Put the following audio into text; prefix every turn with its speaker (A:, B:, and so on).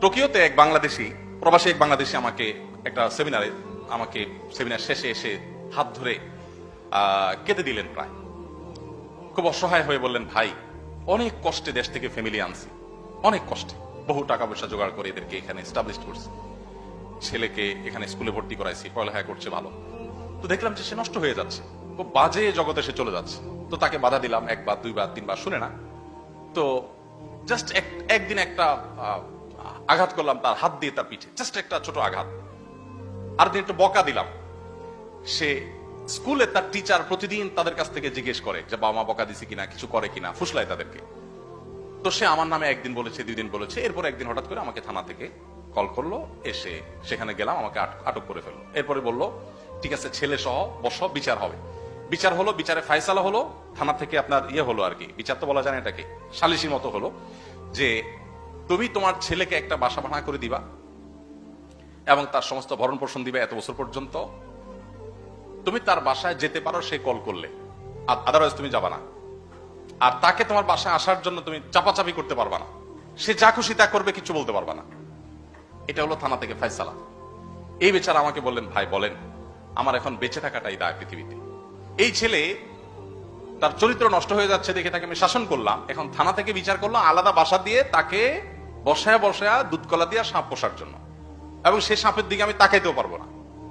A: টোকিওতে এক বাংলাদেশি, প্রবাসী এক বাংলাদেশি আমাকে একটা সেমিনারে আমাকে সেমিনার শেষে এসে হাত ধরে কেঁদে দিলেন প্রায়। খুব অসহায় হয়ে বললেন, ভাই, অনেক কষ্টে দেশ থেকে ফ্যামিলি আনছি। অনেক কষ্টে। বহু টাকা পয়সা জোগাড় করে এদেরকে এখানে এস্টাবলিশ করছি। ছেলেকে এখানে স্কুলে ভর্তি করাইছি, পড়ালেখা করছে ভালো। তো দেখলাম যে সে নষ্ট হয়ে যাচ্ছে। খুব বাজে জগতে সে চলে যাচ্ছে। তো তাকে বাধা দিলাম, একবার, দুইবার, তিনবার, শুনে না। তো জাস্ট একদিন একটা আঘাত করলাম তার হাত দিয়ে তার পিঠে। জাস্ট একটা ছোট আঘাত। আর দিন একটু বকা দিলাম। সে স্কুলে তার টিচার প্রতিদিন তাদের কাছ থেকে জিজ্ঞেস করে যে, বাবা মা, বকা দিছে কিনা, কিছু করে কিনা? ফুসলায় তাদেরকে। তো সে আমার নামে একদিন বলেছে দুই দিন বলেছে। এরপর একদিন হঠাৎ করে আমাকে থানা থেকে কল করল, এসে সেখানে গেলাম, আমাকে আটক করে ফেলল। এরপরে বলল, ঠিক আছে, ছেলে সহ, বস, বিচার হবে। বিচার হলো, বিচারে ফাইসালা হলো। থানা থেকে আপনার ইয়ে হলো আর কি। বিচার তো বলা যায় না এটাকে। সালিসির মতো হলো যে তুমি তোমার ছেলেকে একটা বাসা ভাড়া করে দিবা এবং তার সমস্ত ভরণ পোষণ দিবে এত বছর পর্যন্ত। তুমি তার বাসায় যেতে পারো, সে কল করলে। আর আদারওয়াইজ তুমি যাবা না। আর তাকে তোমার বাসায় আসার জন্য তুমি চাপাচাপি করতে পারবা না। সে যা খুশি তা করবে, কিছু বলতে পারবা না। এটা হলো থানা থেকে ফাইসালা এই বেচারা আমাকে বললেন, ভাই, বলেন, আমার এখন বেঁচে থাকাটাই দায় পৃথিবীতে। এই ছেলে তার চরিত্র নষ্ট হয়ে যাচ্ছে দেখে তাকে আমি শাসন করলাম। এখন থানা থেকে বিচার করলাম আলাদা বাসা দিয়ে তাকে বসায়া বসায়া দুধ কলা দিয়ে সাপ পোষার জন্য। এবং সেই সাপের দিকে আমি তাকাইতেও পারব না।